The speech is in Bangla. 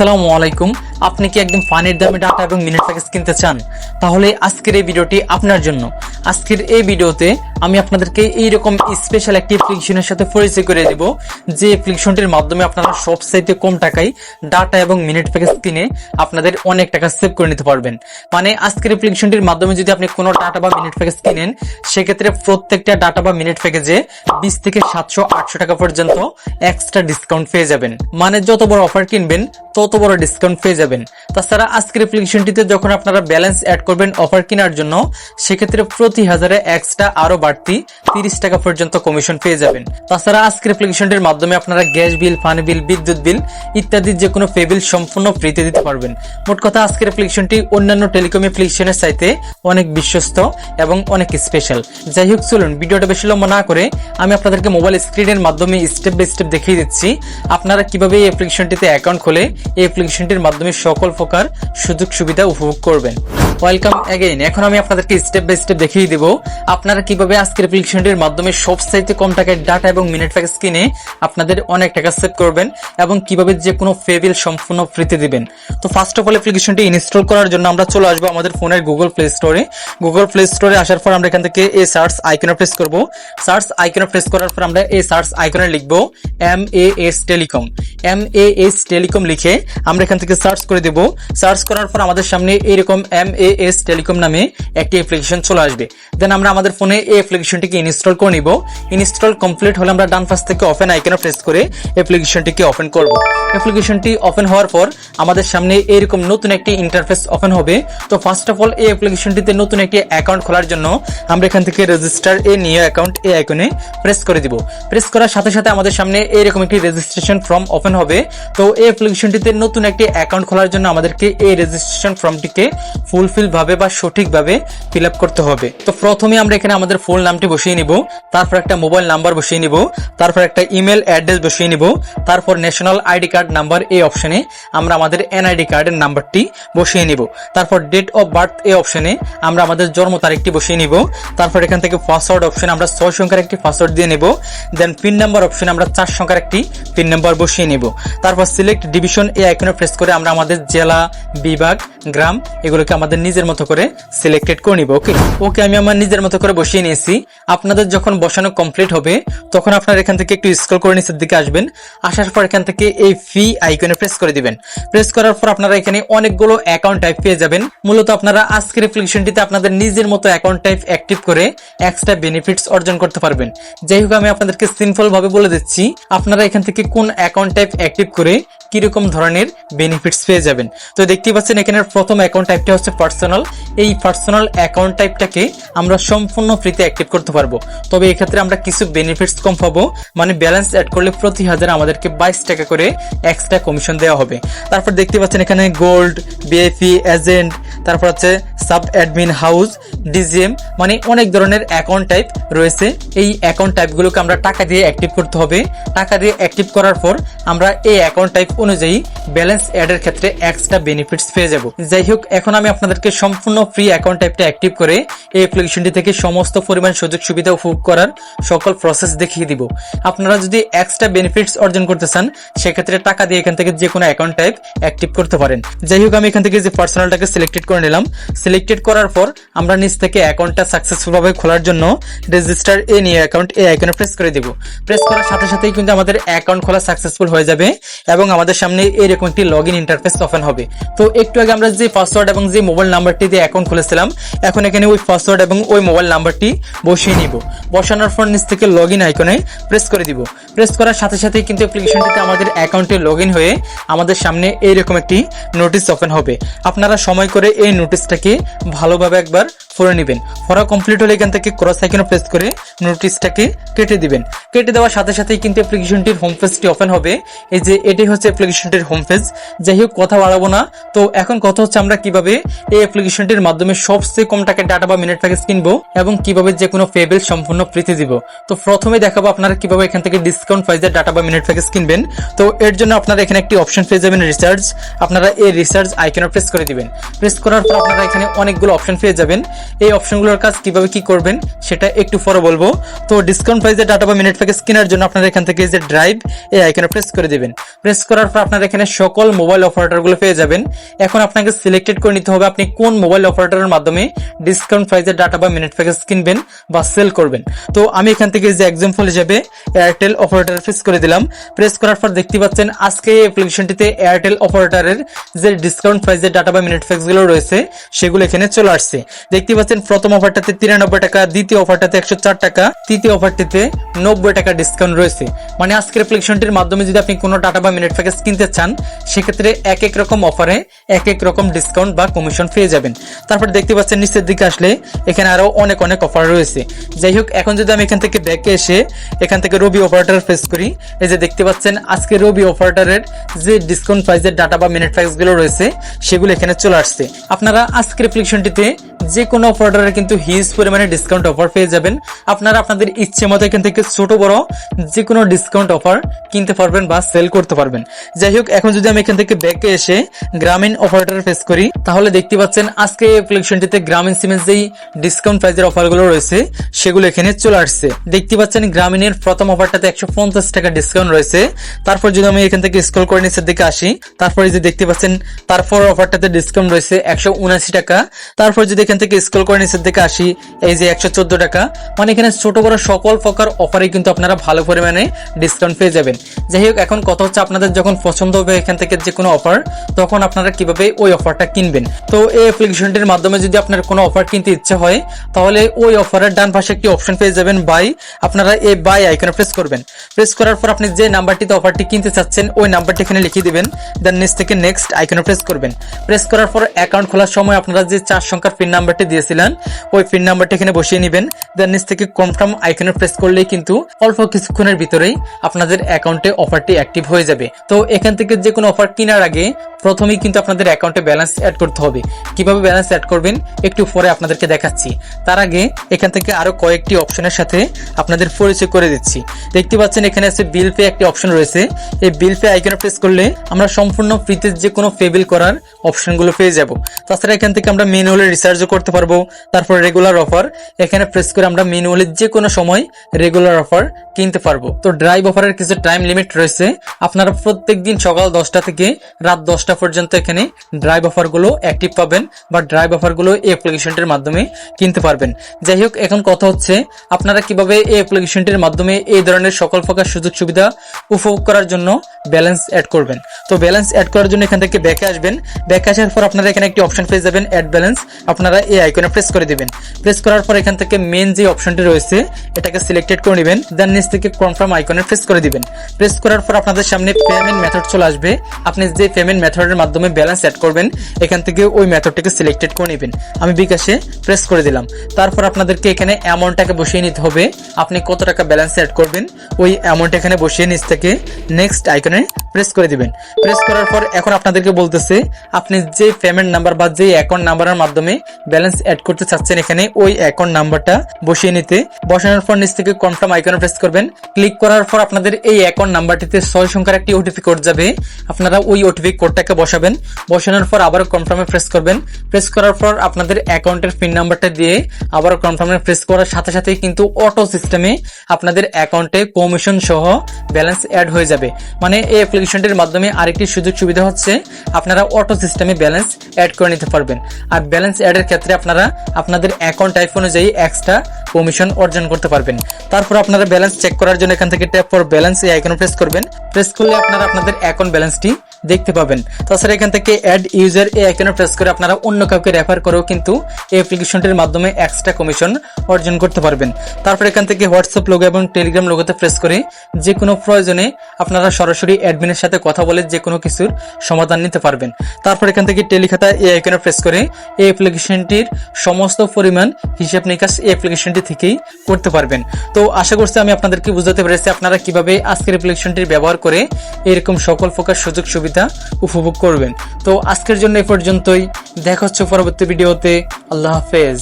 আসসালামু আলাইকুম। আপনি কি একদম ফানের দামে ডাটা এবং মিনিট প্যাকেজ কিনতে চান? তাহলে আজকের এই ভিডিওটি আপনার জন্য। আজকের এই ভিডিওতে আমি আপনাদেরকে এইরকম স্পেশাল একটি অ্যাপ্লিকেশনের সাথে পরিচয় করে দেব, যে অ্যাপ্লিকেশনটির মাধ্যমে আপনারা সবচাইতে কম টাকায় ডাটা এবং মিনিট প্যাকেজ কিনে আপনাদের অনেক টাকা সেভ করে নিতে পারবেন। মানে আজকের অ্যাপ্লিকেশনটির মাধ্যমে যদি আপনি কোনো ডাটা বা মিনিট প্যাকেজ কিনেন সেক্ষেত্রে প্রত্যেকটা ডাটা বা মিনিট প্যাকেজে বিশ থেকে সাতশো, আটশো টাকা পর্যন্ত এক্সট্রা ডিসকাউন্ট পেয়ে যাবেন। মানে যত বড় অফার কিনবেন, তত বড় ডিসকাউন্ট পেয়ে যাবেন। তাছাড়া আজকের অ্যাপ্লিকেশনটিতে যখন আপনারা ব্যালেন্স অ্যাড করবেন অফার কেনার জন্য, সেক্ষেত্রে প্রতি হাজারে এক্সট্রা আরও বাড়তি তিরিশ টাকা পর্যন্ত কমিশন পেয়ে যাবেন। তাছাড়া আজকের অ্যাপ্লিকেশনটির মাধ্যমে আপনারা গ্যাস বিল, পানি বিল, বিদ্যুৎ বিল ইত্যাদি যে কোনো পে বিল সম্পূর্ণ ফ্রিতে দিতে পারবেন। মোট কথা আজকের অ্যাপ্লিকেশনটি অন্যান্য টেলিকম অ্যাপ্লিকেশনের চাইতে অনেক বিশ্বস্ত এবং অনেক স্পেশাল যাই হোক, চলুন, ভিডিওটা বেশি লম্বা না করে আমি আপনাদেরকে মোবাইল স্ক্রিনের মাধ্যমে স্টেপ বাই স্টেপ দেখিয়ে দিচ্ছি। আপনারা কীভাবে এই অ্যাপ্লিকেশনটিতে অ্যাকাউন্ট খুলে এই অ্যাপ্লিকেশনটির মাধ্যমে সকল প্রকার সুযোগ সুবিধা উপভোগ করবেন। ওয়েলকাম অ্যাগেইন এখন আমি আপনাদেরকে স্টেপ বাই স্টেপ দেখিয়ে দেব। আপনারা কীভাবে আজকের অ্যাপ্লিকেশনটির মাধ্যমে সবচাইতে কম টাকায় ডাটা এবং মিনিট প্যাকেজ কিনে আপনাদের অনেক টাকা সেভ করবেন এবং কীভাবে যে কোনো ফেবিল সম্পূর্ণ ফ্রিতে দিবেন। তো ফার্স্ট অফ অল অ্যাপ্লিকেশনটি ইনস্টল করার জন্য আমরা চলে আসব আমাদের ফোনের গুগল প্লে স্টোরে গুগল প্লে স্টোরে আসার পর আমরা এখান থেকে এই সার্চ আইকনে প্রেস করব। সার্চ আইকনে প্রেস করার পর আমরা এই সার্চ আইকনে লিখব M A S telecom M A S telecom লিখে আমরা এখান থেকে সার্চ করে দেব। সার্চ করার পর আমাদের সামনে এরকম এম এ এস টেলিকম নামে একটি অ্যাপ্লিকেশন চলে আসবে। দেন আমরা আমাদের ফোনে এই অ্যাপ্লিকেশনটিকে ইনস্টল করে নিব। ইনস্টল কমপ্লিট হলে আমরা ডান পাশ থেকে ওপেন আইকনে প্রেস করে অ্যাপ্লিকেশনটিকে ওপেন করব। অ্যাপ্লিকেশনটি ওপেন হওয়ার পর আমাদের সামনে এরকম নতুন একটি ইন্টারফেস ওপেন হবে। তো ফার্স্ট অফ অল এই অ্যাপ্লিকেশনটিতে নতুন একটি অ্যাকাউন্ট খোলার জন্য আমরা এখান থেকে রেজিস্টার এ নিউ অ্যাকাউন্ট এই আইকনে প্রেস করে দিব। প্রেস করার সাথে সাথে আমাদের সামনে এরকম একটি রেজিস্ট্রেশন ফর্ম ওপেন হবে। তো এই অ্যাপ্লিকেশনটিতে নতুন একটি অ্যাকাউন্ট খোলার জন্য আমাদেরকে এই রেজিস্ট্রেশন ফর্মটিকে ফুলফিল ভাবে বা সঠিকভাবে ফিল করতে হবে। তো প্রথমে আমরা এখানে আমাদের ফুল নামটি বসিয়ে নিব, তারপর একটা মোবাইল নাম্বার বসিয়ে নিব, তারপর একটা ইমেল অ্যাড্রেস বসিয়ে নিব, তারপর ন্যাশনাল আইডি কার্ড নাম্বার এই অপশনে আমরা আমাদের এনআইডি কার্ডের নাম্বারটি বসিয়ে নিব, তারপর ডেট অফ বার্থ এই অপশনে আমরা আমাদের জন্ম তারিখটি বসিয়ে নিব, তারপর এখান থেকে পাসওয়ার্ড অপশনে আমরা ছয় সংখ্যার একটি পাসওয়ার্ড দিয়ে নেব দেন পিন নাম্বার অপশনে আমরা চার সংখ্যার একটি পিন নাম্বার বসিয়ে নিব, তারপর সিলেক্ট ডিভিশন এই আইকনে প্রেস করে আমরা আমাদের জেলা, বিভাগ গ্রাম, এগুলোকে আমাদের নিজের মতো করে সিলেক্টেড করে নিব ওকে ওকে আমি আমার নিজের মতো করে বসিয়ে নিয়েছি। আপনাদের যখন বসানো কমপ্লিট হবে, তখন আপনারা এখান থেকে একটু স্ক্রল করে নিচের দিকে আসবেন। আসার পর এখান থেকে এই ফি আইকনে প্রেস করে দিবেন। প্রেস করার পর আপনারা এখানে অনেকগুলো অ্যাকাউন্ট টাইপ পেয়ে যাবেন। মূলত আপনারা আজকের অ্যাপ্লিকেশনটিতে আপনাদের নিজের মতো অ্যাকাউন্ট টাইপ অ্যাক্টিভ করে এক্সট্রা বেনিফিটস অর্জন করতে পারবেন। যাই হোক, আমি আপনাদেরকে সিম্পল ভাবে বলে দিচ্ছি, আপনারা এখান থেকে কোন অ্যাকাউন্ট টাইপ অ্যাক্টিভ করে কীরকম ধরনের বেনিফিটস পেয়ে যাবেন। তো দেখতেই পাচ্ছেন এখানে প্রথম অ্যাকাউন্ট টাইপটা হচ্ছে পার্সোনাল এই পার্সোনাল অ্যাকাউন্ট টাইপটাকে আমরা সম্পূর্ণ ফ্রিতে অ্যাক্টিভ করতে পারব। তবে এক্ষেত্রে আমরা কিছু বেনিফিটস কম পাবো। মানে ব্যালেন্স অ্যাড করলে প্রতি হাজার আমাদেরকে বাইশ টাকা করে এক্সট্রা কমিশন দেওয়া হবে। তারপর দেখতে পাচ্ছেন এখানে গোল্ড বিএফি এজেন্ট তারপর হচ্ছে সাব অ্যাডমিন হাউস, ডিজিএম মানে অনেক ধরনের অ্যাকাউন্ট টাইপ রয়েছে। এই অ্যাকাউন্ট টাইপগুলোকে আমরা টাকা দিয়ে অ্যাক্টিভ করতে হবে। টাকা দিয়ে অ্যাক্টিভ করার পর আমরা এই অ্যাকাউন্ট টাইপ অনুযায়ী ব্যালেন্স অ্যাডের ক্ষেত্রে এক্সট্রা বেনিফিটস পেয়ে যাব। যাই হোক, এখন আমি আপনাদেরকে সম্পূর্ণ ফ্রি অ্যাকাউন্ট টাইপটা অ্যাক্টিভ করে এই অ্যাপ্লিকেশনটি থেকে সমস্ত পরিমাণ সুযোগ সুবিধা উপভোগ করার সকল প্রসেস দেখিয়ে দিব। আপনারা যদি এক্সট্রা বেনিফিটস অর্জন করতে চান, সেক্ষেত্রে টাকা দিয়ে এখান থেকে যে কোনো অ্যাকাউন্ট টাইপ অ্যাক্টিভ করতে পারেন। যাই হোক, আমি এখান থেকে যে পার্সোনালটাকে সিলেক্টেড করে নিলাম সিলেক্টেড করার পর আমরা নিচ থেকে অ্যাকাউন্টটা সাকসেসফুল ভাবে খোলার জন্য রেজিস্টার এ নিয়ে অ্যাকাউন্ট এই আইকনে প্রেস করে দিব। প্রেস করার সাথে সাথেই কিন্তু আমাদের অ্যাকাউন্ট খোলা সাকসেসফুল হয়ে যাবে এবং আমাদের সামনে এরকম একটি লগ ইন ইন্টারফেস ওপেন হবে। তো একটু আগে আমরা যে পাসওয়ার্ড এবং যে মোবাইল নাম্বারটি দিয়ে অ্যাকাউন্ট খুলেছিলাম, এখন এখানে ওই পাসওয়ার্ড এবং ওই মোবাইল নাম্বারটি বসিয়ে নিব। বসানোর পর নিচ থেকে লগ ইন আইকনে প্রেস করে দিব। প্রেস করার সাথে সাথেই কিন্তু অ্যাপ্লিকেশনটিতে আমাদের অ্যাকাউন্টে লগ ইন হয়ে আমাদের সামনে এইরকম একটি নোটিশ ওপেন হবে। আপনারা সময় করে এই নোটিশটাকে ভালোভাবে একবার পড়ে নেবেন। পড়া কমপ্লিট হলে এখান থেকে ক্রস আইকনে প্রেস করে নোটিশটাকে কেটে দিবেন। কেটে দেওয়ার সাথে সাথেই কিন্তু অ্যাপ্লিকেশনটির হোম পেজটি ওপেন হবে। এই যে এটাই হচ্ছে অ্যাপ্লিকেশনটির হোম পেজ যাই হোক, কথা বাড়াবো না। তো এখন কথা হচ্ছে আমরা কীভাবে এই অ্যাপ্লিকেশনটির মাধ্যমে সবচেয়ে কম টাকায় ডাটা বা মিনিট প্যাকেজ কিনবো এবং কীভাবে যে কোনো পেবেল সম্পূর্ণ ফ্রিতে দিব। তো প্রথমে দেখাবো আপনারা কীভাবে এখান থেকে ডিসকাউন্ট প্রাইজে ডাটা বা মিনিট প্যাকেজ কিনবেন। তো এর জন্য আপনারা এখানে একটি অপশন পেয়ে যাবেন রিসার্চ আপনারা এই রিসার্চ আইকনে প্রেস করে দিবেন। প্রেস করার পর আপনারা এখানে অনেকগুলো অপশন পেয়ে যাবেন। এই অপশনগুলোর কাজ কীভাবে কি করবেন সেটা একটু পরে বলব। তো ডিসকাউন্ট প্রাইসে ডাটা বা মিনিট প্যাকেজ কেনার জন্য আপনারা এখান থেকে যে ড্রাইভ এই আইকনে প্রেস করে দিবেন। প্রেস করার পর আপনারা এখানে সকল মোবাইল অপারেটরগুলো পেয়ে যাবেন। এখন আপনাকে সিলেক্টেড করে নিতে হবে আপনি কোন মোবাইল অপারেটরের মাধ্যমে ডিসকাউন্ট প্রাইসের ডাটা বা মিনিট প্যাকেজ কিনবেন বা সেল করবেন। তো আমি এখান থেকে যে এক্সাম্পল হিসেবে এয়ারটেল অপারেটর প্রেস করে দিলাম। প্রেস করার পর দেখতে পাচ্ছেন আজকে এই অ্যাপ্লিকেশনটিতে এয়ারটেল অপারেটরের যে ডিসকাউন্ট প্রাইসের ডাটা বা মিনিট প্যাকেজগুলো রয়েছে, সেগুলো এখানে চলে আসছে। দেখতে পাচ্ছেন প্রথম অফারটাতে তিরানব্বই টাকা, দ্বিতীয় অফারটাতে একশো চার টাকা, তৃতীয় অফারটিতে নব্বই টাকা ডিসকাউন্ট রয়েছে। মানে আজকের অ্যাপ্লিকেশনটির মাধ্যমে যদি আপনি কোনো ডাটা বা মিনিট প্যাকেজ কিনতে চান, সেক্ষেত্রে এক এক রকম অফারে এক এক রকম ডিসকাউন্ট বা কমিশন পেয়ে যাবেন। তারপর দেখতে পাচ্ছেন নিচের দিকে আসলে এখানে আরও অনেক অনেক অফার রয়েছে। যাই হোক, এখন যদি আমি এখান থেকে ব্যাকে এসে এখান থেকে রবি অপারেটর ফেস করি, এই যে দেখতে পাচ্ছেন আজকে রবি অপারেটরের যে ডিসকাউন্ট প্রাইসের ডাটা বা মিনিট প্যাকেজগুলো রয়েছে, সেগুলো এখানে চলে আসছে। আপনারা আজকের অ্যাপ্লিকেশনটিতে যে কোনো অপারেটরে কিন্তু হিউজ পরিমাণে ডিসকাউন্ট অফার পেয়ে যাবেন। আপনারা আপনাদের ইচ্ছে মতো এখান থেকে ছোট, বড় যে কোনো ডিসকাউন্ট অফার কিনতে পারবেন বা সেল করতে পারবেন। যাই হোক, এখন যদি আমি এখান থেকে ব্যাকে এসে গ্রামীণ অপারেটর ফেস করি, তাহলে দেখতে পাচ্ছেন আজকে এই অ্যাপ্লিকেশনটিতে গ্রামীণ সিমেন্স যেই ডিসকাউন্ট প্রাইজের অফারগুলো রয়েছে, সেগুলো এখানে চলে আসছে। দেখতে পাচ্ছেন গ্রামীণের প্রথম অফারটাতে একশো পঞ্চাশ টাকা ডিসকাউন্ট রয়েছে। তারপর যদি আমি এখান থেকে স্ক্রল করে নিচের দিকে আসি, তারপরে যে দেখতে পাচ্ছেন, তারপর অফারটাতে ডিসকাউন্ট রয়েছে একশো টাকা। তারপর যদি এখান থেকে স্ক্রল করে নিচের দিকে আসি, এই যে একশো চোদ্দ টাকা। মানে এখানে ছোট বড় সকল প্রকার অফারে কিন্তু আপনারা ভালো পরিমাণে ডিসকাউন্ট পেয়ে যাবেন। যাই হোক, এখন কথা হচ্ছে আপনাদের যখন পছন্দ হবে এখান থেকে যে কোনো অফার তখন আপনারা কীভাবে ওই অফারটা কিনবেন। তো এই অ্যাপ্লিকেশনটির মাধ্যমে যদি আপনার কোনো অফার কিনতে ইচ্ছে হয়, তাহলে ওই অফারের ডান পাশে একটি অপশন পেয়ে যাবেন বাই আপনারা এই বাই আইকনে প্রেস করবেন। প্রেস করার পর আপনি যে নাম্বারটিতে অফারটি কিনতে চাচ্ছেন, ওই নাম্বারটি এখানে লিখে দিবেন। দেন নিচ থেকে নেক্সট আইকনে প্রেস করবেন। প্রেস করার পর অ্যাকাউন্ট খোলার সময় আপনারা যে চার সংখ্যার পিন নাম্বারটি দিয়েছিলেন, ওই পিন নাম্বারটি এখানে বসিয়ে নেবেন। দেন নিচ থেকে কনফার্ম আইকনে প্রেস করলেই কিন্তু অল্প কিছুক্ষণের ভিতরেই আপনাদের অ্যাকাউন্টে অফারটি অ্যাক্টিভ হয়ে যাবে। তো এখান থেকে যে কোনো অফার কেনার আগে প্রথমেই কিন্তু আপনাদের অ্যাকাউন্টে ব্যালেন্স অ্যাড করতে হবে। কীভাবে ব্যালেন্স অ্যাড করবেন একটু পরে আপনাদেরকে দেখাচ্ছি। তার আগে এখান থেকে আরও কয়েকটি অপশনের সাথে আপনাদের পরিচয় করে দিচ্ছি। দেখতে পাচ্ছেন এখানে আছে বিল পে একটি অপশন রয়েছে। এই বিল পে আইকনে প্রেস করলে আমরা সম্পূর্ণ ফ্রিতে যে কোনো পে বিল করার অপশনগুলো পেয়ে যাব। তাছাড়া এখান থেকে আমরা ম্যানুয়ালি রিচার্জও করতে পারব। তারপর রেগুলার অফার এখানে প্রেস করে আমরা ম্যানুয়ালি যে কোনো সময় রেগুলার অফার কিনতে পারব। তো ড্রাইভ অফারের কিছু টাইম লিমিট রয়েছে। আপনারা প্রত্যেক দিন সকাল দশটা থেকে রাত দশটা পর্যন্ত এখানে ড্রাইভ অফারগুলো অ্যাক্টিভ পাবেন বা ড্রাইভ অফারগুলো এই অ্যাপ্লিকেশনটির মাধ্যমে কিনতে পারবেন। যাই হোক, এখন কথা হচ্ছে আপনারা কীভাবে এই অ্যাপ্লিকেশনটির মাধ্যমে এই ধরনের সকল প্রকার সুযোগ সুবিধা উপভোগ করার জন্য ব্যালেন্স অ্যাড করবেন। তো ব্যালেন্স অ্যাড করার জন্য এখান থেকে ব্যাকে আসবেন। ব্যাকে আসার পর আপনারা এখানে একটি অপশন পেয়ে যাবেন অ্যাড ব্যালেন্স আপনারা এই আইকনে প্রেস করে দিবেন। প্রেস করার পর এখান থেকে মেন যে অপশনটি রয়েছে, এটাকে সিলেক্টেড করে নেবেন। দেন নিচ থেকে কনফার্ম আইকনে প্রেস করে দিবেন। প্রেস করার পর আপনাদের সামনে পেমেন্ট মেথড চলে আসবে। আপনি যে পেমেন্ট মেথডের মাধ্যমে ব্যালেন্স অ্যাড করবেন, এখান থেকে ওই মেথডটিকে সিলেক্টেড করে নেবেন। আমি বিকাশে প্রেস করে দিলাম। তারপর আপনাদেরকে এখানে অ্যামাউন্টটাকে বসিয়ে নিতে হবে। আপনি কত টাকা ব্যালেন্স অ্যাড করবেন, ওই অ্যামাউন্ট এখানে বসিয়ে নিচ থেকে নেক্সট আইকনে প্রেস করে দিবেন। প্রেস করার পর এখন আপনাদেরকে বলতেছে, আপনি যে পেমেন্ট নাম্বার বা যে অ্যাকাউন্ট নাম্বারের মাধ্যমে ব্যালেন্স অ্যাড করতে চাচ্ছেন এখানে ওই অ্যাকাউন্ট নাম্বারটা বসিয়ে নিতে। বসানোর পর নিচ থেকে কনফার্ম আইকনে প্রেস করবেন। ক্লিক করার পর আপনাদের এই অ্যাকাউন্ট নাম্বারটিতে ছয় সংখ্যার একটি ওটিপি কোড যাবে। আপনারা ওই ওটিপি কোডটাকে বসাবেন। বসানোর পর আবারও কনফার্মে প্রেস করবেন। প্রেস করার পর আপনাদের অ্যাকাউন্টের পিন নাম্বারটা দিয়ে আবারও কনফার্মে প্রেস করার সাথে সাথে কিন্তু অটো সিস্টেমে আপনাদের অ্যাকাউন্টে কমিশন সহ ব্যালেন্স অ্যাড হয়ে যাবে। মানে এই অ্যাপ্লিকেশনটির মাধ্যমে আরেকটি সুযোগ সুবিধা হচ্ছে, আপনারা অটো সিস্টেমে ব্যালেন্স অ্যাড করে নিতে পারবেন। আর ব্যালেন্স অ্যাডের ক্ষেত্রে আপনারা আপনাদের অ্যাকাউন্ট টাইপ অনুযায়ী এক্সট্রা কমিশন অর্জন করতে পারবেন। তারপর আপনারা ব্যালেন্স চেক করার জন্য এখান থেকে ট্যাপ ফর ব্যালেন্স এই আইকনে প্রেস করবেন। প্রেস করলে আপনারা আপনাদের অ্যাকাউন্ট ব্যালেন্সটি দেখতে পাবেন। তাছাড়া এখান থেকে অ্যাড ইউজার এই আইকনে প্রেস করে আপনারা অন্য কাউকে রেফার করেও কিন্তু এই অ্যাপ্লিকেশনটির মাধ্যমে এক্সট্রা কমিশন অর্জন করতে পারবেন। তারপর এখান থেকে হোয়াটসঅ্যাপ লোগো এবং টেলিগ্রাম লোগোতে প্রেস করে যে কোনো প্রয়োজনে আপনারা সরাসরি অ্যাডমিনের সাথে কথা বলে যে কোনো কিছুর সমাধান নিতে পারবেন। তারপর এখান থেকে টেলিখাতা এই আইকনে প্রেস করে এই অ্যাপ্লিকেশনটির সমস্ত পরিমাণ হিসাব নিকাশ এই অ্যাপ্লিকেশনটি থেকেই করতে পারবেন। তো আশা করছি আমি আপনাদেরকে বুঝাতে পেরেছি আপনারা কীভাবে আজকের অ্যাপ্লিকেশনটির ব্যবহার করে এরকম সকল প্রকার সুযোগ সুবিধা উপভোগ করবেন। তো আজকের জন্য এ পর্যন্তই। দেখা হচ্ছে পরবর্তী ভিডিওতে। আল্লাহ হাফেজ।